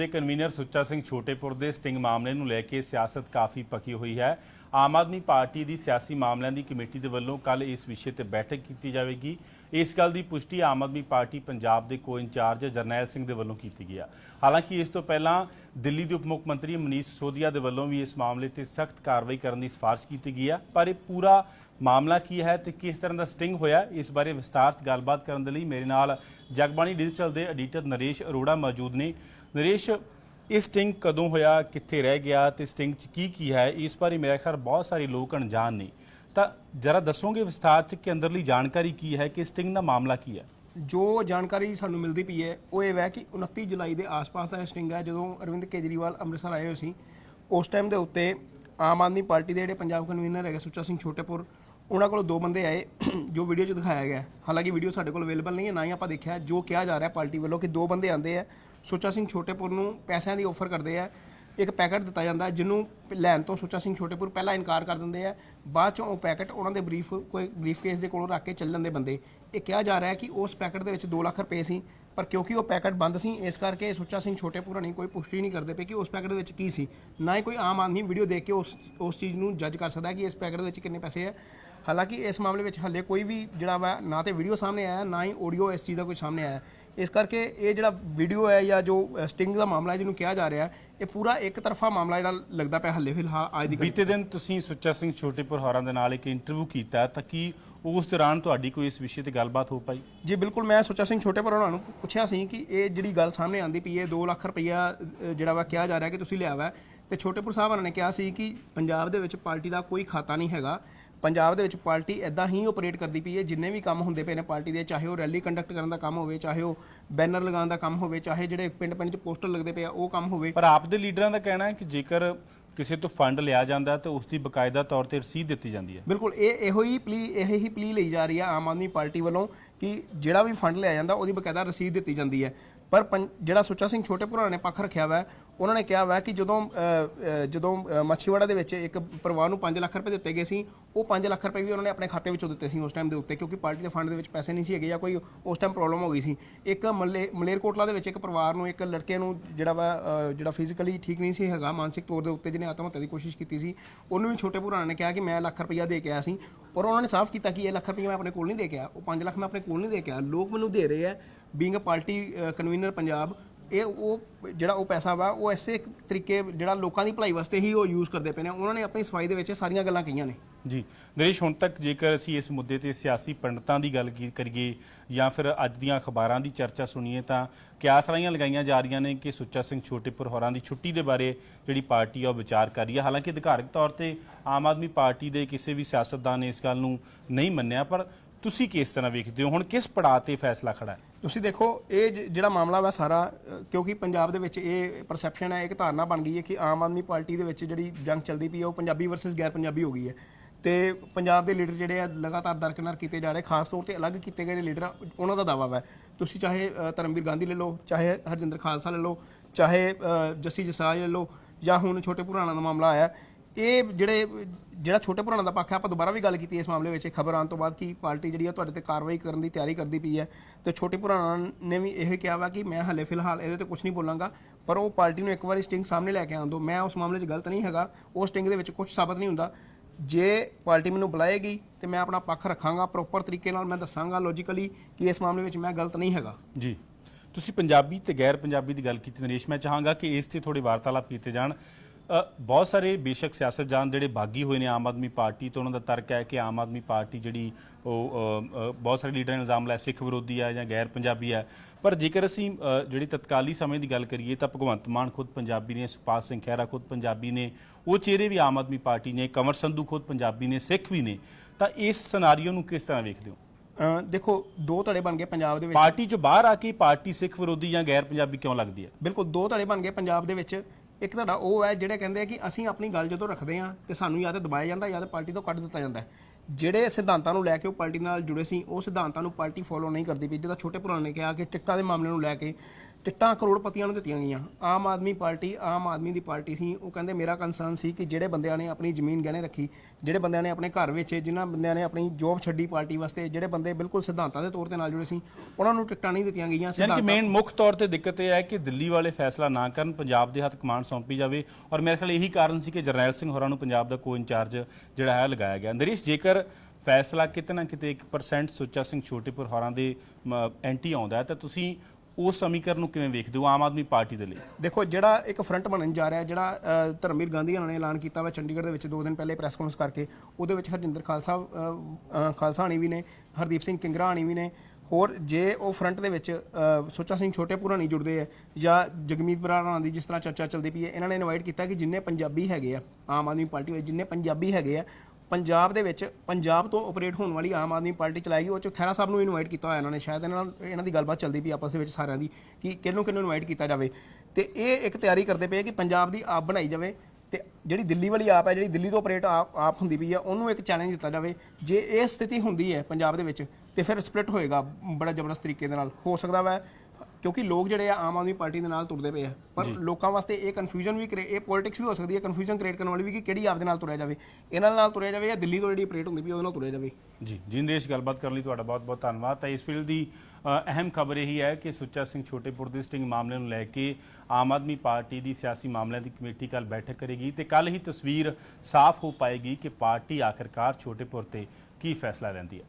ਦੇ ਕਨਵੀਨਰ ਸੁੱਚਾ ਸਿੰਘ ਛੋਟੇਪੁਰ ਦੇ ਸਟਿੰਗ ਮਾਮਲੇ ਨੂੰ ਲੈ ਕੇ ਸਿਆਸਤ ਕਾਫੀ ਪਕੀ ਹੋਈ ਹੈ। ਆਮ ਆਦਮੀ ਪਾਰਟੀ ਦੀ ਸਿਆਸੀ ਮਾਮਲਿਆਂ ਦੀ ਕਮੇਟੀ ਦੇ ਵੱਲੋਂ ਕੱਲ ਇਸ ਵਿਸ਼ੇ ਤੇ ਬੈਠਕ ਕੀਤੀ ਜਾਵੇਗੀ। ਇਸ ਗੱਲ ਦੀ ਪੁਸ਼ਟੀ ਆਮ ਆਦਮੀ ਪਾਰਟੀ ਪੰਜਾਬ ਦੇ ਕੋ ਇੰਚਾਰਜ ਜਰਨੈਲ ਸਿੰਘ ਦੇ ਵੱਲੋਂ ਕੀਤੀ ਗਈ ਹੈ ਹਾਲਾਂਕਿ ਇਸ ਤੋਂ ਪਹਿਲਾਂ ਦਿੱਲੀ ਦੇ ਉਪ ਮੁੱਖ ਮੰਤਰੀ ਮਨੀਸ਼ ਸੋਦੀਆ ਦੇ ਵੱਲੋਂ ਵੀ ਇਸ ਮਾਮਲੇ ਤੇ ਸਖਤ ਕਾਰਵਾਈ ਕਰਨ ਦੀ ਸਿਫਾਰਿਸ਼ ਕੀਤੀ ਗਈ ਹੈ ਪਰ ਇਹ ਪੂਰਾ ਮਾਮਲਾ ਕੀ ਹੈ ਤੇ ਕਿਸ ਤਰ੍ਹਾਂ ਦਾ ਸਟਿੰਗ ਹੋਇਆ, ਇਸ ਬਾਰੇ ਵਿਸਤਾਰ 'ਚ ਗੱਲਬਾਤ ਕਰਨ ਦੇ ਲਈ ਮੇਰੇ ਨਾਲ ਜਗਬਾਣੀ ਡਿਜੀਟਲ ਦੇ ਐਡੀਟਰ ਨਰੇਸ਼ ਅਰੋੜਾ ਮੌਜੂਦ ਨੇ। ਨਰੇਸ਼, ਇਹ ਸਟਿੰਗ ਕਦੋਂ ਹੋਇਆ, ਕਿੱਥੇ ਰਹਿ ਗਿਆ ਤੇ ਸਟਿੰਗ 'ਚ ਕੀ ਕੀ ਹੈ, ਇਸ ਬਾਰੇ ਮੇਰੇ ਖਿਆਲ ਬਹੁਤ ਸਾਰੇ ਲੋਕ ਅਣਜਾਣ ਨੇ। ਤਾਂ ਜਰਾ ਦੱਸੋਗੇ ਵਿਸਤਾਰ 'ਚ ਕਿ ਅੰਦਰਲੀ ਜਾਣਕਾਰੀ ਕੀ ਹੈ, ਕਿ ਸਟਿੰਗ ਦਾ ਮਾਮਲਾ ਕੀ ਹੈ? ਜੋ ਜਾਣਕਾਰੀ ਸਾਨੂੰ ਮਿਲਦੀ ਪਈ ਹੈ, ਉਹ ਇਹ ਹੈ ਕਿ 29 ਜੁਲਾਈ ਦੇ ਆਸ-ਪਾਸ ਦਾ ਇਹ ਸਟਿੰਗ ਹੈ, ਜਦੋਂ ਅਰਵਿੰਦ ਕੇਜਰੀਵਾਲ ਅੰਮ੍ਰਿਤਸਰ ਆਏ ਹੋਏ ਸੀ, ਉਸ ਟਾਈਮ ਦੇ ਉੱਤੇ ਆਮ ਆਦਮੀ ਪਾਰਟੀ ਦੇ ਜਿਹੜੇ ਪੰਜਾਬ ਕਨਵੀਨਰ ਹੈਗੇ ਸੁੱਚਾ ਸਿੰਘ ਛੋਟੇਪੁਰ ਉਹਨਾਂ ਕੋਲ ਦੋ ਬੰਦੇ ਆਏ ਜੋ ਵੀਡੀਓ 'ਚ ਦਿਖਾਇਆ ਗਿਆ। ਹੈ। ਹਾਲਾਂਕਿ ਵੀਡੀਓ ਸਾਡੇ ਕੋਲ ਅਵੇਲੇਬਲ ਨਹੀਂ ਹੈ ਨਾ ਹੀ ਆਪਾਂ ਦੇਖਿਆ। ਜੋ ਕਿਹਾ ਜਾ ਰਿਹਾ ਪਾਰਟੀ ਵੱਲੋਂ ਕਿ ਦੋ ਬੰਦੇ ਆਂਦੇ ਆ। ਸੁੱਚਾ ਸਿੰਘ ਛੋਟੇਪੁਰ ਨੂੰ ਪੈਸਿਆਂ ਦੀ ਆਫਰ ਕਰਦੇ ਆ। ਇੱਕ ਪੈਕੇਟ ਦਿੱਤਾ ਜਾਂਦਾ ਹੈ, ਜਿਹਨੂੰ ਲੈਣ ਤੋਂ ਸੁੱਚਾ ਸਿੰਘ ਛੋਟੇਪੁਰ ਪਹਿਲਾਂ ਇਨਕਾਰ ਕਰ ਦਿੰਦੇ ਆ। ਬਾਅਦ ਚੋਂ ਉਹ ਪੈਕੇਟ ਉਹਨਾਂ ਦੇ ਬਰੀਫ ਕੋਈ ਬਰੀਫ ਕੇਸ ਦੇ ਕੋਲੋਂ ਰੱਖ ਕੇ ਚੱਲਣ ਦੇ ਬੰਦੇ। ਇਹ ਕਿਹਾ ਜਾ ਰਿਹਾ ਹੈ ਕਿ ਉਸ ਪੈਕੇਟ ਦੇ ਵਿੱਚ 2 ਲੱਖ ਰੁਪਏ ਸੀ ਪਰ ਕਿਉਂਕਿ ਉਹ ਪੈਕੇਟ ਬੰਦ ਸੀ ਇਸ ਕਰਕੇ ਸੁੱਚਾ ਸਿੰਘ ਛੋਟੇਪੁਰ ਨਹੀਂ ਕੋਈ ਪੁਸ਼ਟੀ ਨਹੀਂ ਕਰਦੇ ਪਏ ਕਿ ਉਸ ਪੈਕੇਟ ਦੇ ਵਿੱਚ ਕੀ ਸੀ। ਨਾ ਹੀ ਕੋਈ ਆਮ ਆਦਮੀ ਵੀਡੀਓ ਦੇਖ ਕੇ ਉਸ ਉਸ ਚੀਜ਼ ਨੂੰ ਜੱਜ ਕਰ ਸਕਦਾ ਹੈ ਕਿ ਇਸ ਪੈਕੇਟ ਦੇ ਵਿੱਚ ਕਿੰਨੇ ਪੈਸੇ ਹੈ ਹਾਲਾਂਕਿ ਇਸ ਮਾਮਲੇ ਵਿੱਚ ਹੱਲੇ ਕੋਈ ਵੀ ਜਿਹੜਾ ਵਾ ਨਾ ਤੇ ਵੀਡੀਓ ਸਾਹਮਣੇ ਆਇਆ ਨਾ ਹੀ ਆਡੀਓ ਇਸ ਚੀਜ਼ ਦਾ ਕੋਈ ਸਾਹਮਣੇ ਆਇਆ। ਇਸ ਕਰਕੇ ਇਹ ਜਿਹੜਾ ਵੀਡੀਓ ਹੈ ਜਾਂ ਜੋ ਸਟਿੰਗ ਦਾ ਮਾਮਲਾ ਹੈ ਜਿਹਨੂੰ ਕਿਹਾ ਜਾ ਰਿਹਾ ਇਹ ਪੂਰਾ ਇੱਕ ਤਰਫਾ ਮਾਮਲਾ ਜਿਹੜਾ ਲੱਗਦਾ ਪਿਆ ਹੱਲੇ ਫਿਲਹਾਲ ਅੱਜ ਦੀ ਬੀਤੇ ਦਿਨ ਤੁਸੀਂ ਸੁੱਚਾ ਸਿੰਘ ਛੋਟੇਪੁਰ ਹੋਰਾਂ ਦੇ ਨਾਲ ਇੱਕ ਇੰਟਰਵਿਊ ਕੀਤਾ ਤਾਂ ਕਿ ਉਸ ਦੌਰਾਨ ਤੁਹਾਡੀ ਕੋਈ ਇਸ ਵਿਸ਼ੇ ਤੇ ਗੱਲਬਾਤ ਹੋ ਪਾਈ? ਜੀ ਬਿਲਕੁਲ ਮੈਂ ਸੁੱਚਾ ਸਿੰਘ ਛੋਟੇ ਪਰ ਉਹਨਾਂ ਨੂੰ ਪੁੱਛਿਆ ਸੀ ਕਿ ਇਹ ਜਿਹੜੀ ਗੱਲ ਸਾਹਮਣੇ ਆਂਦੀ ਪਈ ਹੈ 2 ਲੱਖ ਰੁਪਈਆ ਜਿਹੜਾ ਵਾ ਕਿਹਾ ਜਾ ਰਿਹਾ ਕਿ ਤੁਸੀਂ ਲਿਆ ਵਾ। ਤੇ ਛੋਟੇਪੁਰ ਸਾਹਿਬ ਉਹਨਾਂ ਨੇ ਕਿਹਾ ਸੀ ਕਿ ਪੰਜਾਬ ਦੇ ਵਿੱਚ ਪਾਰਟੀ ਦਾ ਕੋਈ ਖਾਤਾ ਨਹੀਂ ਹੈਗਾ। ਪੰਜਾਬ ਦੇ ਵਿੱਚ ਪਾਰਟੀ ਐਦਾਂ ਹੀ ਆਪਰੇਟ ਕਰਦੀ ਪਈ ਹੈ ਜਿੰਨੇ ਵੀ ਕੰਮ ਹੁੰਦੇ ਪਏ ਨੇ ਪਾਰਟੀ ਦੇ ਚਾਹੇ ਉਹ ਰੈਲੀ ਕੰਡਕਟ ਕਰਨ ਦਾ ਕੰਮ ਹੋਵੇ ਚਾਹੇ ਉਹ ਬੈਨਰ ਲਗਾਉਣ ਦਾ ਕੰਮ ਹੋਵੇ ਚਾਹੇ ਜਿਹੜੇ ਪਿੰਡ ਪਿੰਡ 'ਚ ਪੋਸਟਰ ਲੱਗਦੇ ਪਏ ਆ ਉਹ ਕੰਮ ਹੋਵੇ। ਪਰ ਆਪ ਦੇ ਲੀਡਰਾਂ ਦਾ ਕਹਿਣਾ ਹੈ ਕਿ ਜੇਕਰ ਕਿਸੇ ਤੋਂ ਫੰਡ ਲਿਆ ਜਾਂਦਾ ਤਾਂ ਉਸ ਦੀ ਬਕਾਇਦਾ ਤੌਰ ਤੇ ਰਸੀਦ ਦਿੱਤੀ ਜਾਂਦੀ ਹੈ। ਬਿਲਕੁਲ ਇਹ ਇਹੋ ਹੀ ਪਲੀ ਇਹ ਹੀ ਪਲੀ ਲਈ ਜਾ ਰਹੀ ਹੈ ਆਮ ਆਦਮੀ ਪਾਰਟੀ ਵੱਲੋਂ ਕਿ ਜਿਹੜਾ ਵੀ ਫੰਡ ਲਿਆ ਜਾਂਦਾ ਉਹਦੀ ਬਕਾਇਦਾ ਰਸੀਦ ਦਿੱਤੀ ਜਾਂਦੀ ਹੈ। ਪਰ ਪੰ- ਜਿਹੜਾ ਸੁੱਚਾ ਸਿੰਘ ਛੋਟੇ ਭਰਾ ਨੇ ਪੱਖ ਰੱਖਿਆ ਵਾ, ਉਹਨਾਂ ਨੇ ਕਿਹਾ ਵਾ ਕਿ ਜਦੋਂ ਜਦੋਂ ਮੱਛੀਵਾੜਾ ਦੇ ਵਿੱਚ ਇੱਕ ਪਰਿਵਾਰ ਨੂੰ 5 ਲੱਖ ਰੁਪਏ ਦਿੱਤੇ ਗਏ ਸੀ, ਉਹ 5 ਲੱਖ ਰੁਪਏ ਵੀ ਉਹਨਾਂ ਨੇ ਆਪਣੇ ਖਾਤੇ ਵਿੱਚੋਂ ਦਿੱਤੇ ਸੀ ਉਸ ਟਾਈਮ ਦੇ ਉੱਤੇ, ਕਿਉਂਕਿ ਪਾਰਟੀ ਦੇ ਫੰਡ ਦੇ ਵਿੱਚ ਪੈਸੇ ਨਹੀਂ ਸੀ ਹੈਗੇ ਜਾਂ ਕੋਈ ਉਸ ਟਾਈਮ ਪ੍ਰੋਬਲਮ ਹੋ ਗਈ ਸੀ। ਇੱਕ ਮਲੇ, ਮਲੇਰਕੋਟਲਾ ਦੇ ਵਿੱਚ ਇੱਕ ਪਰਿਵਾਰ ਨੂੰ, ਇੱਕ ਲੜਕੇ ਨੂੰ ਜਿਹੜਾ ਵਾ ਜਿਹੜਾ ਫਿਜ਼ੀਕਲੀ ਠੀਕ ਨਹੀਂ ਸੀ ਹੈਗਾ, ਮਾਨਸਿਕ ਤੌਰ ਦੇ ਉੱਤੇ ਜਿਹਨੇ ਆਤਮ ਹੱਤਿਆ ਦੀ ਕੋਸ਼ਿਸ਼ ਕੀਤੀ ਸੀ, ਉਹਨੂੰ ਵੀ ਛੋਟੇ ਭਰਾ ਨੇ ਕਿਹਾ ਕਿ ਮੈਂ ਲੱਖ ਰੁਪਈਆ ਦੇ ਕੇ ਆਇਆ ਸੀ। ਔਰ ਉਹਨਾਂ ਨੇ ਸਾਫ਼ ਕੀਤਾ ਕਿ ਇਹ ਲੱਖ ਰੁਪਈਆ ਮੈਂ ਆਪਣੇ ਕੋਲ ਨਹੀਂ ਦੇ ਕੇ ਆਇਆ, ਉਹ 5 ਲੱਖ ਮੈਂ ਆਪਣੇ ਕੋਲ ਨਹੀਂ ਦੇ ਕੇ ਆਇਆ। ਲੋਕ ਮੈਨੂੰ ਦੇ ਰਹੇ ਆ being a party convener Punjab ਇਹ ਉਹ ਜਿਹੜਾ ਉਹ ਪੈਸਾ ਵਾ, ਉਹ ਐਸੇ ਇੱਕ ਤਰੀਕੇ ਜਿਹੜਾ ਲੋਕਾਂ ਦੀ ਭਲਾਈ ਵਾਸਤੇ ਹੀ ਉਹ ਯੂਜ਼ ਕਰਦੇ ਪਏ ਨੇ। ਉਹਨਾਂ ਨੇ ਆਪਣੀ ਸਫ਼ਾਈ ਦੇ ਵਿੱਚ ਇਹ ਸਾਰੀਆਂ ਗੱਲਾਂ ਕਹੀਆਂ ਨੇ। ਜੀ। ਨਰੇਸ਼, ਹੁਣ ਤੱਕ ਜੇਕਰ ਅਸੀਂ ਇਸ ਮੁੱਦੇ ਤੇ ਸਿਆਸੀ ਪੰਡਤਾਂ ਦੀ ਗੱਲ ਕੀ ਕਰੀਏ ਜਾਂ ਫਿਰ ਅੱਜ ਦੀਆਂ ਅਖਬਾਰਾਂ ਦੀ ਚਰਚਾ ਸੁਣੀਏ ਤਾਂ ਕਿਆਸ ਰਾਈਆਂ ਲਗਾਈਆਂ ਜਾ ਰਹੀਆਂ ਨੇ ਕਿ ਸੁੱਚਾ ਸਿੰਘ ਛੋਟੇਪੁਰ ਹੋਰਾਂ ਦੀ ਛੁੱਟੀ ਦੇ ਬਾਰੇ ਜਿਹੜੀ ਪਾਰਟੀ ਆ ਉਹ ਵਿਚਾਰ ਕਰ ਰਹੀ ਹੈ ਹਾਲਾਂਕਿ ਅਧਿਕਾਰਕ ਤੌਰ ਤੇ ਆਮ ਆਦਮੀ ਪਾਰਟੀ ਦੇ ਕਿਸੇ ਵੀ ਸਿਆਸਤਦਾਨ ਨੇ ਇਸ ਗੱਲ ਨੂੰ ਨਹੀਂ ਮੰਨਿਆ, ਪਰ ਤੁਸੀਂ ਕਿਸ ਤਰ੍ਹਾਂ ਵੇਖਦੇ ਹੋ? ਹੁਣ ਕਿਸ ਪੜਾਅ ਤੇ ਫੈਸਲਾ ਖੜਾ ਹੈ? ਤੁਸੀਂ ਦੇਖੋ ਇਹ ਜ- ਜਿਹੜਾ ਮਾਮਲਾ ਵਾ ਸਾਰਾ ਅ, ਕਿਉਂਕਿ ਪੰਜਾਬ ਦੇ ਵਿੱਚ ਇਹ ਪਰਸੈਪਸ਼ਨ ਹੈ ਇੱਕ ਧਾਰਨਾ ਬਣ ਗਈ ਹੈ ਕਿ ਆਮ ਆਦਮੀ ਪਾਰਟੀ ਦੇ ਵਿੱਚ ਜਿਹੜੀ ਜੰਗ ਚੱਲਦੀ ਪਈ ਹੈ ਉਹ ਪੰਜਾਬੀ ਵਰਸਸ ਗੈਰ ਪੰਜਾਬੀ ਹੋ ਗਈ ਹੈ। ਤੇ ਪੰਜਾਬ ਦੇ ਲੀਡਰ ਜਿਹੜੇ ਆ ਲਗਾਤਾਰ ਦਰਕਨਾਰ ਕੀਤੇ ਜਾ ਰਹੇ ਖਾਸ ਤੌਰ ਤੇ ਅਲੱਗ ਕੀਤੇ ਗਏ ਲੀਡਰ ਉਹਨਾਂ ਦਾ ਦਾਵਾ ਵਾ। ਤੁਸੀਂ ਚਾਹੇ ਅ, ਧਰਮਵੀਰ ਗਾਂਧੀ ਲੈ ਲਓ ਚਾਹੇ ਹਰਜਿੰਦਰ ਖਾਲਸਾ ਲੈ ਲਓ ਚਾਹੇ ਅ, ਜੱਸੀ ਜਸਾਜ ਲੈ ਲਓ ਜਾਂ ਹੁਣ ਛੋਟੇ ਪੁਰਾਣਾ ਦਾ ਮਾਮਲਾ ਆਇਆ ਇਹ ਜਿਹੜੇ, ਜਿਹੜਾ ਛੋਟੇ ਪੁਰਾਣਾ ਦਾ ਪੱਖ ਹੈ, ਆਪਾਂ ਦੁਬਾਰਾ ਵੀ ਗੱਲ ਕੀਤੀ ਇਸ ਮਾਮਲੇ ਵਿੱਚ ਖਬਰ ਆਉਣ ਤੋਂ ਬਾਅਦ ਕਿ ਪਾਰਟੀ ਜਿਹੜੀ ਆ ਤੁਹਾਡੇ ਤੇ ਕਾਰਵਾਈ ਕਰਨ ਦੀ ਤਿਆਰੀ ਕਰਦੀ ਪਈ ਹੈ। ਤੇ ਛੋਟੇ ਪੁਰਾਣਾ ਨੇ ਵੀ ਇਹ ਕਿਹਾ ਵਾ ਕਿ ਮੈਂ ਹਲੇ ਫਿਲਹਾਲ ਇਹਦੇ ਤੇ ਕੁਝ ਨਹੀਂ ਬੋਲਾਂਗਾ, ਪਰ ਉਹ ਪਾਰਟੀ ਨੂੰ ਇੱਕ ਵਾਰੀ ਸਟਿੰਗ ਸਾਹਮਣੇ ਲੈ ਕੇ ਆਉਣ ਦਿਓ ਮੈਂ ਉਸ ਮਾਮਲੇ 'ਚ ਗਲਤ ਨਹੀਂ ਹੈਗਾ, ਉਹ ਸਟਿੰਗ ਦੇ ਵਿੱਚ ਕੁਝ ਸਾਬਤ ਨਹੀਂ ਹੁੰਦਾ। ਜੇ ਪਾਰਟੀ ਮੈਨੂੰ ਬੁਲਾਏਗੀ ਤੇ ਮੈਂ ਆਪਣਾ ਪੱਖ ਰੱਖਾਂਗਾ ਪ੍ਰੋਪਰ ਤਰੀਕੇ ਨਾਲ, ਮੈਂ ਦੱਸਾਂਗਾ ਲੌਜੀਕਲੀ ਕਿ ਇਸ ਮਾਮਲੇ ਵਿੱਚ ਮੈਂ ਗਲਤ ਨਹੀਂ ਹੈਗਾ। ਜੀ। ਤੁਸੀਂ ਪੰਜਾਬੀ ਤੇ ਗੈਰ ਪੰਜਾਬੀ ਦੀ ਗੱਲ ਕੀਤੀ, ਨਰੇਸ਼, ਮੈਂ ਚਾਹਾਂਗਾ ਕਿ ਇਸ ਤੇ ਥੋੜੀ ਵਾਰਤਾਲਾਪ ਕੀਤੇ ਜਾਣ। ਬਹੁਤ ਸਾਰੇ ਬੇਸ਼ੱਕ ਸਿਆਸਤਦਾਨ ਜਿਹੜੇ ਬਾਗੀ ਹੋਏ ਨੇ ਆਮ ਆਦਮੀ ਪਾਰਟੀ ਤੋਂ ਉਹਨਾਂ ਦਾ ਤਰਕ ਹੈ ਕਿ ਆਮ ਆਦਮੀ ਪਾਰਟੀ ਜਿਹੜੀ ਉਹ ਬਹੁਤ ਸਾਰੇ ਲੀਡਰਾਂ ਨੇ ਇਲਜ਼ਾਮ ਲਾਇਆ ਸਿੱਖ ਵਿਰੋਧੀ ਹੈ ਜਾਂ ਗੈਰ ਪੰਜਾਬੀ ਹੈ। ਪਰ ਜੇਕਰ ਅਸੀਂ ਜਿਹੜੀ ਤਤਕਾਲੀ ਸਮੇਂ ਦੀ ਗੱਲ ਕਰੀਏ ਤਾਂ ਭਗਵੰਤ ਮਾਨ ਖੁਦ ਪੰਜਾਬੀ ਨੇ ਸੁਪਾਲ ਸਿੰਘ ਖਹਿਰਾ ਖੁਦ ਪੰਜਾਬੀ ਨੇ ਉਹ ਚਿਹਰੇ ਵੀ ਆਮ ਆਦਮੀ ਪਾਰਟੀ ਨੇ ਕੰਵਰ ਸੰਧੂ ਖੁਦ ਪੰਜਾਬੀ ਨੇ ਸਿੱਖ ਵੀ ਨੇ। ਤਾਂ ਇਸ ਸਿਨਾਰੀਓ ਨੂੰ ਕਿਸ ਤਰ੍ਹਾਂ ਵੇਖਦੇ ਹੋ? ਦੇਖੋ ਦੋ ਧੜੇ ਬਣ ਗਏ ਪੰਜਾਬ ਦੇ ਵਿੱਚ। ਪਾਰਟੀ ਚੋਂ ਬਾਹਰ ਆ ਕੇ ਪਾਰਟੀ ਸਿੱਖ ਵਿਰੋਧੀ ਜਾਂ ਗੈਰ ਪੰਜਾਬੀ ਕਿਉਂ ਲੱਗਦੀ ਹੈ? ਬਿਲਕੁਲ ਦੋ ਧੜੇ ਬਣ ਗਏ ਪੰਜਾਬ ਦੇ ਵਿੱਚ। ਇੱਕ ਤੁਹਾਡਾ ਉਹ ਹੈ ਜਿਹੜੇ ਕਹਿੰਦੇ ਆ ਕਿ ਅਸੀਂ ਆਪਣੀ ਗੱਲ ਜਦੋਂ ਰੱਖਦੇ ਆ ਤੇ ਸਾਨੂੰ ਜਾਂ ਤਾਂ ਦਬਾਇਆ ਜਾਂਦਾ ਜਾਂ ਤਾਂ ਪਾਰਟੀ ਤੋਂ ਕੱਢ ਦਿੱਤਾ ਜਾਂਦਾ ਜਿਹੜੇ ਸਿਧਾਂਤਾਂ ਨੂੰ ਲੈ ਕੇ ਉਹ ਪਾਰਟੀ ਨਾਲ ਜੁੜੇ ਸੀ, ਉਹ ਸਿਧਾਂਤਾਂ ਨੂੰ ਪਾਰਟੀ ਫੋਲੋ ਨਹੀਂ ਕਰਦੀ ਪਈ। ਜਿਹਦਾ ਛੋਟੇ ਪੁਰਾਣੇ ਨੇ ਕਿਹਾ ਕਿ ਟਿਕਟਾਂ ਦੇ ਮਾਮਲੇ ਨੂੰ ਲੈ ਕੇ ਟਿੱਟਾਂ ਕਰੋੜਪਤੀਆਂ ਨੂੰ ਦਿੱਤੀਆਂ ਗਈਆਂ। ਆਮ ਆਦਮੀ ਪਾਰਟੀ ਆਮ ਆਦਮੀ ਦੀ ਪਾਰਟੀ ਸੀ। ਉਹ ਕਹਿੰਦੇ ਮੇਰਾ ਕੰਸਰਨ ਸੀ ਕਿ ਜਿਹੜੇ ਬੰਦਿਆਂ ਨੇ ਆਪਣੀ ਜ਼ਮੀਨ ਗਹਿਣੇ ਰੱਖੀ ਜਿਹੜੇ ਬੰਦਿਆਂ ਨੇ ਆਪਣੇ ਘਰ ਵੇਚੇ ਜਿਨ੍ਹਾਂ ਬੰਦਿਆਂ ਨੇ ਆਪਣੀ ਜੋਬ ਛੱਡੀ ਪਾਰਟੀ ਵਾਸਤੇ ਜਿਹੜੇ ਬੰਦੇ ਬਿਲਕੁਲ ਸਿਧਾਂਤਾਂ ਦੇ ਤੌਰ ਤੇ ਨਾਲ ਜੁੜੇ ਸੀ ਉਹਨਾਂ ਨੂੰ ਟਿਕਟਾਂ ਨਹੀਂ ਦਿੱਤੀਆਂ ਗਈਆਂ ਯਾਨੀ ਕਿ ਮੇਨ ਮੁੱਖ ਤੌਰ ਤੇ ਦਿੱਕਤ ਇਹ ਹੈ ਕਿ ਦਿੱਲੀ ਵਾਲੇ ਫੈਸਲਾ ਨਾ ਕਰਨ ਪੰਜਾਬ ਦੇ ਹੱਥ ਕਮਾਂਡ ਸੌਂਪੀ ਜਾਵੇ। ਔਰ ਮੇਰੇ ਖਿਆਲ ਇਹੀ ਕਾਰਨ ਸੀ ਕਿ ਜਰਨੈਲ ਸਿੰਘ ਹੋਰਾਂ ਨੂੰ ਪੰਜਾਬ ਦਾ ਕੋ ਇੰਚਾਰਜ ਜਿਹੜਾ ਹੈ ਲਗਾਇਆ ਗਿਆ। ਨਰੇਸ਼ ਜੇਕਰ ਫੈਸਲਾ ਕਿਤੇ ਨਾ ਕਿਤੇ 1% ਸੁੱਚਾ ਸਿੰਘ ਛੋਟੇਪੁਰ ਹੋਰਾਂ ਦੇ ਐਂਟੀ ਆਉਂਦਾ ਹੈ ਤਾਂ ਤੁਸੀਂ ਉਸ ਸਮੀਕਰਨ ਨੂੰ ਕਿਵੇਂ ਵੇਖਦੇ ਹੋ ਆਮ ਆਦਮੀ ਪਾਰਟੀ ਦੇ ਲਈ? ਦੇਖੋ ਜਿਹੜਾ ਇੱਕ ਫਰੰਟ ਬਣਨ ਜਾ ਰਿਹਾ ਜਿਹੜਾ ਧਰਮਵੀਰ ਗਾਂਧੀ ਹੋਣਾ ਨੇ ਐਲਾਨ ਕੀਤਾ ਵਾ ਚੰਡੀਗੜ੍ਹ ਦੇ ਵਿੱਚ 2 ਦਿਨ ਪਹਿਲੇ ਪ੍ਰੈਸ ਕਾਨਫਰੰਸ ਕਰਕੇ ਉਹਦੇ ਵਿੱਚ ਹਰਜਿੰਦਰ ਖਾਲਸਾ ਖਾਲਸਾਣੀ ਵੀ ਨੇ ਹਰਦੀਪ ਸਿੰਘ ਕਿੰਗਰਾਣੀ ਵੀ ਨੇ। ਹੋਰ ਜੇ ਉਹ ਫਰੰਟ ਦੇ ਵਿੱਚ ਅ, ਸੁੱਚਾ ਸਿੰਘ ਛੋਟੇਪੁਰਾ ਨਹੀਂ ਜੁੜਦੇ ਆ ਜਾਂ ਜਗਮੀਤ ਬਰਾੜ ਦੀ ਜਿਸ ਤਰ੍ਹਾਂ ਚਰਚਾ ਚੱਲਦੀ ਪਈ ਹੈ ਇਹਨਾਂ ਨੇ ਇਨਵਾਈਟ ਕੀਤਾ ਕਿ ਜਿੰਨੇ ਪੰਜਾਬੀ ਹੈਗੇ ਆ ਆਮ ਆਦਮੀ ਪਾਰਟੀ ਵਿੱਚ ਜਿੰਨੇ ਪੰਜਾਬੀ ਹੈਗੇ ਆ ਪੰਜਾਬ ਦੇ ਵਿੱਚ ਪੰਜਾਬ ਤੋਂ ਆਪਰੇਟ ਹੋਣ ਵਾਲੀ ਆਮ ਆਦਮੀ ਪਾਰਟੀ ਚਲਾਏਗੀ, ਉਹ ਚ ਖਹਿਰਾ ਸਾਹਿਬ ਨੂੰ ਇਨਵਾਈਟ ਕੀਤਾ ਹੋਇਆ ਇਹਨਾਂ ਨੇ। ਸ਼ਾਇਦ ਇਹਨਾਂ ਨਾਲ ਇਹਨਾਂ ਦੀ ਗੱਲਬਾਤ ਚੱਲਦੀ ਪਈ ਆਪਸ ਦੇ ਵਿੱਚ ਸਾਰਿਆਂ ਦੀ ਕਿ ਕਿਹਨੂੰ ਕਿਹਨੂੰ ਇਨਵਾਈਟ ਕੀਤਾ ਜਾਵੇ। ਤੇ ਇਹ ਇੱਕ ਤਿਆਰੀ ਕਰਦੇ ਪਏ ਕਿ ਪੰਜਾਬ ਦੀ ਆਪ ਬਣਾਈ ਜਾਵੇ ਤੇ ਜਿਹੜੀ ਦਿੱਲੀ ਵਾਲੀ ਆਪ ਹੈ, ਜਿਹੜੀ ਦਿੱਲੀ ਤੋਂ ਆਪਰੇਟ ਆਪ ਆਪ ਹੁੰਦੀ ਪਈ ਹੈ ਉਹਨੂੰ ਇੱਕ ਚੈਲੰਜ ਦਿੱਤਾ ਜਾਵੇ। ਜੇ ਇਹ ਸਥਿਤੀ ਹੁੰਦੀ ਹੈ ਪੰਜਾਬ ਦੇ ਵਿੱਚ, ਤੇ ਫਿਰ ਸਪਲਿਟ ਹੋਏਗਾ ਬੜਾ ਜ਼ਬਰਦਸਤ ਤਰੀਕੇ ਦੇ ਨਾਲ। ਹੋ ਸਕਦਾ ਵਾ ਕਿਉਂਕਿ ਲੋਕ ਜਿਹੜੇ ਆ ਆਮ ਆਦਮੀ ਪਾਰਟੀ ਦੇ ਨਾਲ ਤੁਰਦੇ ਪਏ ਆ। ਪਰ ਲੋਕਾਂ ਵਾਸਤੇ ਇਹ ਕਨਫਿਊਜ਼ਨ ਵੀ ਕਰੇ ਇਹ ਪੋਲਿਟਿਕਸ ਵੀ ਹੋ ਸਕਦੀ ਹੈ। ਕਨਫਿਊਜ਼ਨ ਕ੍ਰੀਏਟ ਕਰਨ ਵਾਲੀ ਵੀ ਕਿ ਕਿਹੜੀ ਆਪ ਦੇ ਨਾਲ ਤੁਰਿਆ ਜਾਵੇ। ਇਹਨਾਂ ਨਾਲ ਤੁਰਿਆ ਜਾਵੇ ਜਾਂ ਦਿੱਲੀ ਤੋਂ ਜਿਹੜੀ ਆਪਰੇਟ ਹੁੰਦੀ ਵੀ ਉਹਦੇ ਨਾਲ ਤੁਰਿਆ ਜਾਵੇ। ਜੀ ਜੀ ਨਰੇਸ਼ ਗੱਲਬਾਤ ਕਰਨ ਲਈ ਤੁਹਾਡਾ ਬਹੁਤ ਬਹੁਤ ਧੰਨਵਾਦ। ਤਾਂ ਇਸ ਫੀਲਡ ਦੀ ਅਹਿਮ ਖਬਰ ਇਹੀ ਹੈ ਕਿ ਸੁੱਚਾ ਸਿੰਘ ਛੋਟੇਪੁਰ ਦੇ ਸਟਿੰਗ ਮਾਮਲੇ ਨੂੰ ਲੈ ਕੇ ਆਮ ਆਦਮੀ ਪਾਰਟੀ ਦੀ ਸਿਆਸੀ ਮਾਮਲਿਆਂ ਦੀ ਕਮੇਟੀ ਕੱਲ ਬੈਠਕ ਕਰੇਗੀ ਤੇ ਕੱਲ ਹੀ ਤਸਵੀਰ ਸਾਫ਼ ਹੋ ਪਾਏਗੀ ਕਿ ਪਾਰਟੀ ਆਖਰਕਾਰ ਛੋਟੇਪੁਰ ਤੇ ਕੀ ਫੈਸਲਾ ਲੈਂਦੀ ਹੈ।